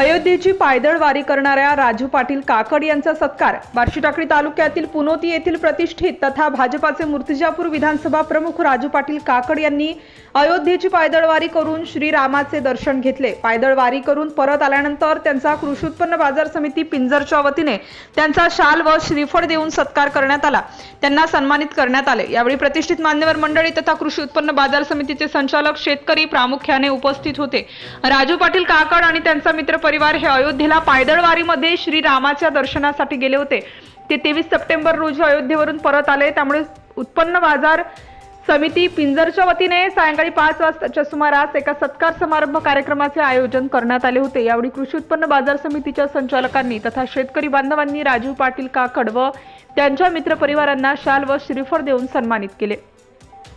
I अयोध्येची पायदळ वारी करणाऱ्या राजू पाटील काकड यांचा सत्कार बार्शी टाकळी तालुक्यातील पुनोती येथील प्रतिष्ठित तथा भाजपाचे मूर्तिजापूर विधानसभा प्रमुख राजू पाटील काकड यांनी अयोध्येची पायदळ वारी करून श्रीरामाचे दर्शन घेतले. पायदळ वारी करून परत आल्यानंतर त्यांचा कृषी उत्पन्न बाजार समिती पिंजरच्या वतीने त्यांचा शाल व श्रीफळ देऊन सत्कार करण्यात आला. त्यांना सन्मानित करण्यात आले. यावेळी प्रतिष्ठित मान्यवर मंडळी तथा कृषी उत्पन्न बाजार समितीचे संचालक शेतकरी प्रामुख्याने उपस्थित होते. राजू पाटील काकड आणि त्यांचा मित्र परिवार हे अयोध्येला पायदळवारीमध्ये श्रीरामाच्या दर्शनासाठी गेले होते. ते तेवीस सप्टेंबर रोजी अयोध्येवरून परत आले. त्यामुळे उत्पन्न बाजार समिती पिंजरच्या वतीने सायंकाळी पाच वाजताच्या सुमारास एका सत्कार समारंभ कार्यक्रमाचे आयोजन करण्यात आले होते. यावेळी कृषी उत्पन्न बाजार समितीच्या संचालकांनी तथा शेतकरी बांधवांनी राजीव पाटील काकड व त्यांच्या मित्रपरिवारांना शाल व श्रीफळ देऊन सन्मानित केले.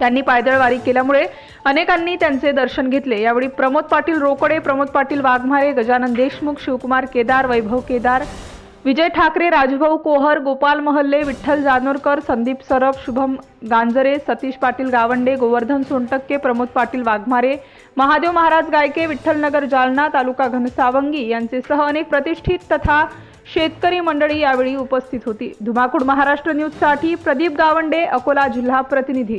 त्यांनी पायदळवारी केल्यामुळे अनेकांनी त्यांचे दर्शन घेतले. यावेळी प्रमोद पाटील रोकडे प्रमोद पाटील वाघमारे गजानन देशमुख शिवकुमार केदार वैभव केदार विजय ठाकरे राजभाऊ कोहर गोपाल महल्ले विठ्ठल जानोरकर संदीप सरफ शुभम गांजरे सतीश पाटील गावंडे गोवर्धन सोनटक्के प्रमोद पाटील वाघमारे महादेव महाराज गायके विठ्ठलनगर जालना तालुका घनसावंगी यांचे सह अनेक प्रतिष्ठित तथा शेतकरी मंडळी यावेळी उपस्थित होती. धुमाकूड महाराष्ट्र न्यूजसाठी प्रदीप गावंडे अकोला जिल्हा प्रतिनिधी.